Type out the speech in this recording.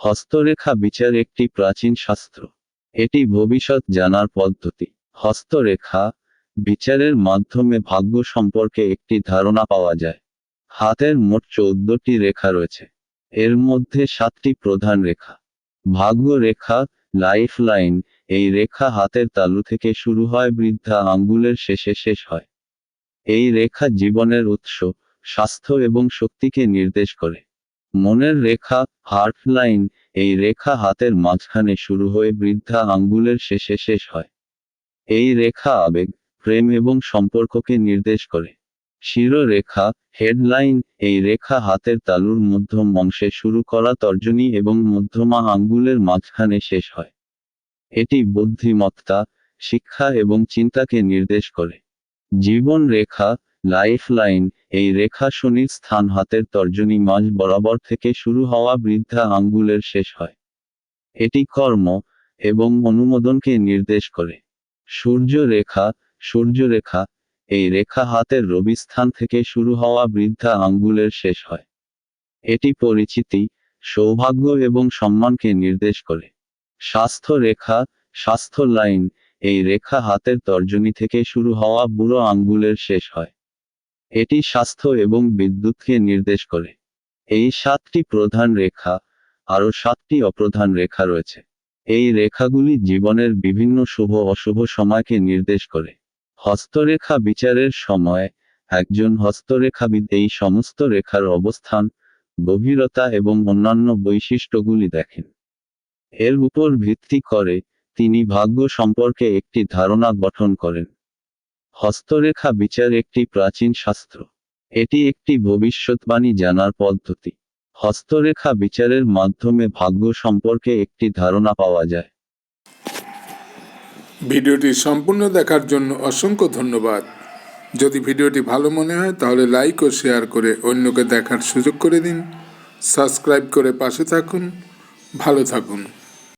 হস্তরেখা বিচার একটি প্রাচীন শাস্ত্র। এটি ভবিষ্যৎ জানার পদ্ধতি। হস্তরেখা বিচারের মাধ্যমে ভাগ্য সম্পর্কে একটি ধারণা পাওয়া যায়। হাতের মোট চৌদ্দটি রেখা রয়েছে। এর মধ্যে সাতটি প্রধান রেখা। ভাগ্য রেখা লাইফ লাইন এই রেখা হাতের তালু থেকে শুরু হয়, বৃদ্ধা আঙ্গুলের শেষে শেষ হয়। এই রেখা জীবনের উৎস, স্বাস্থ্য এবং শক্তিকে নির্দেশ করে। মনের রেখা হার্ট লাইন, এই রেখা হাতের মাঝখানে শুরু হয়ে বৃদ্ধা আঙ্গুলের শেষে শেষ হয়। এই রেখা আবেগ, প্রেম এবং সম্পর্ককে নির্দেশ করে। শিরোরেখা, হেডলাইন, এই রেখা হাতের তালুর মধ্যম অংশে শুরু করা তর্জনী এবং মধ্যমা আঙ্গুলের মাঝখানে শেষ হয়। এটি বুদ্ধিমত্তা, শিক্ষা এবং চিন্তাকে নির্দেশ করে। জীবন রেখা লাইফ লাইন এই রেখা শনির স্থান হাতের তর্জনী মাঝ বরাবর থেকে শুরু হওয়া বৃদ্ধা আঙ্গুলের শেষ হয়। এটি কর্ম এবং অনুমোদনকে নির্দেশ করে। সূর্য রেখা সূর্য রেখা, এই রেখা হাতের রবি স্থান থেকে শুরু হওয়া বৃদ্ধা আঙ্গুলের শেষ হয়। এটি পরিচিতি, সৌভাগ্য এবং সম্মানকে নির্দেশ করে। স্বাস্থ্য রেখা, স্বাস্থ্য লাইন, এই রেখা হাতের তর্জনী থেকে শুরু হওয়া বুড়ো আঙ্গুলের শেষ হয়। এটি স্বাস্থ্য এবং বিদ্যুৎকে নির্দেশ করে। এই সাতটি প্রধান রেখা আরও সাতটি অপ্রধান রেখা রয়েছে। এই রেখাগুলি জীবনের বিভিন্ন শুভ অশুভ সময়কে নির্দেশ করে। হস্তরেখা বিচারের সময় একজন হস্তরেখাবিদ এই সমস্ত রেখার অবস্থান, গভীরতা এবং অন্যান্য বৈশিষ্ট্যগুলি দেখেন। এর উপর ভিত্তি করে তিনি ভাগ্য সম্পর্কে একটি ধারণা গঠন করেন। হস্তরেখা বিচার একটি প্রাচীন শাস্ত্র। এটি একটি ভবিষ্যৎবাণী জানার পদ্ধতি। হস্তরেখা বিচারের মাধ্যমে ভাগ্য সম্পর্কে একটি ধারণা পাওয়া যায়। ভিডিওটি সম্পূর্ণ দেখার জন্য অসংখ্য ধন্যবাদ। যদি ভিডিওটি ভালো মনে হয়, তাহলে লাইক ও শেয়ার করে অন্যকে দেখার সুযোগ করে দিন। সাবস্ক্রাইব করে পাশে থাকুন। ভালো থাকুন।